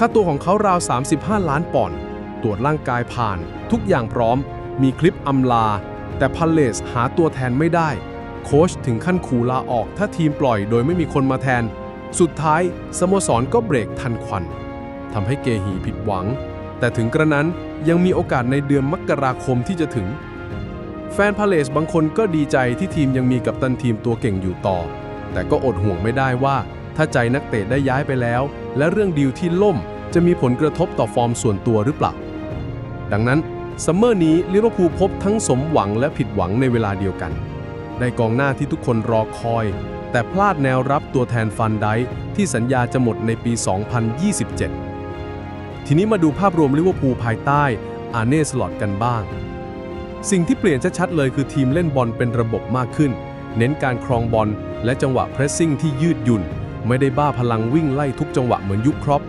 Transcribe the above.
ค่าตัวของเขาราว 35 ล้านปอนด์ตรวจร่างกายผ่าน ทุกอย่างพร้อม มีคลิปอำลา แต่พัลเลสหาตัวแทนไม่ได้ โค้ชถึงขั้นขู่ลาออกถ้าทีมปล่อยโดยไม่มีคนมาแทน สุดท้าย สโมสรก็เบรกทันควันทำให้เกฮีผิดหวัง แต่ถึงกระนั้นยังมีโอกาสในเดือนมกราคมที่จะถึง แฟนพาเลสบางคนก็ดีใจที่ทีมยังมีกัปตันทีมตัวเก่งอยู่ต่อ แต่ก็อดห่วงไม่ได้ว่า ถ้าใจนักเตะได้ย้ายไปแล้ว และเรื่องดีลที่ล่มจะมีผลกระทบต่อฟอร์มส่วนตัวหรือเปล่า ดังนั้นซัมเมอร์นี้ลิเวอร์พูลพบทั้งสมหวังและผิดหวังในเวลาเดียวกัน ได้กองหน้าที่ทุกคนรอคอย แต่พลาดแนวรับตัวแทนฟันไดที่สัญญาจะหมดในปี 2027 ทีนี้มาดูภาพรวมลิเวอร์พูลภายใต้อาเน่สลอตกันบ้าง สิ่งที่เปลี่ยนชัดๆเลยคือทีมเล่นบอลเป็นระบบมากขึ้น เน้นการครองบอลและจังหวะเพรสซิ่งที่ยืดหยุ่น ไม่ได้บ้าพลังวิ่งไล่ทุกจังหวะเหมือนยุคครอป